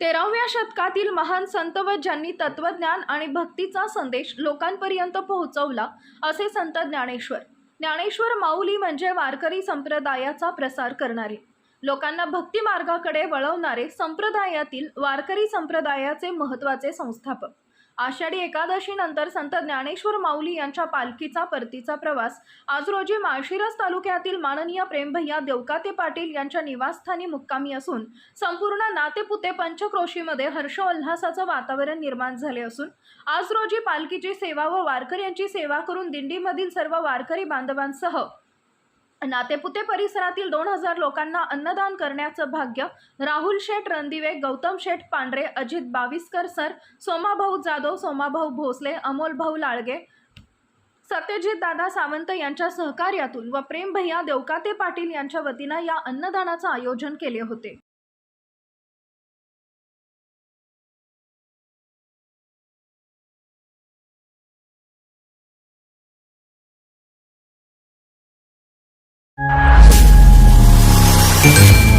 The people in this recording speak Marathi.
तेराव्या शतकातील महान संत व ज्यांनी तत्वज्ञान आणि भक्तीचा संदेश लोकांपर्यंत पोहोचवला असे संत ज्ञानेश्वर. ज्ञानेश्वर माऊली म्हणजे वारकरी संप्रदायाचा प्रसार करणारे. लोकांना भक्ती मार्गाकडे वळवणारे संप्रदायातील वारकरी संप्रदायाचे महत्त्वाचे संस्थापक. आषाढी एकादशीनंतर संत ज्ञानेश्वर माऊली यांच्या पालखीचा परतीचा प्रवास. आज रोजी माळशिरस तालुक्यातील माननीय प्रेमभैया देवकाते पाटील यांच्या निवासस्थानी मुक्कामी असून संपूर्ण नातेपुते पंचक्रोशीमध्ये हर्षोल्हासाचं वातावरण निर्माण झाले असून आज रोजी पालखीची सेवा व वारकऱ्यांची सेवा करून दिंडीमधील सर्व वारकरी बांधवांसह नातेपुते परिसरातील दोन हजार लोकांना अन्नदान करण्याचं भाग्य राहुल शेठ रणदिवे गौतम शेठ पांढरे अजित बाविस्कर सर सोमाभाऊ जाधव सोमाभाऊ भोसले अमोलभाऊ लाळगे सत्यजित दादा सावंत यांच्या सहकार्यातून व प्रेम भैया देवकाते पाटील यांच्या वतीनं या अन्नदानाचं आयोजन केले होते. Thank you.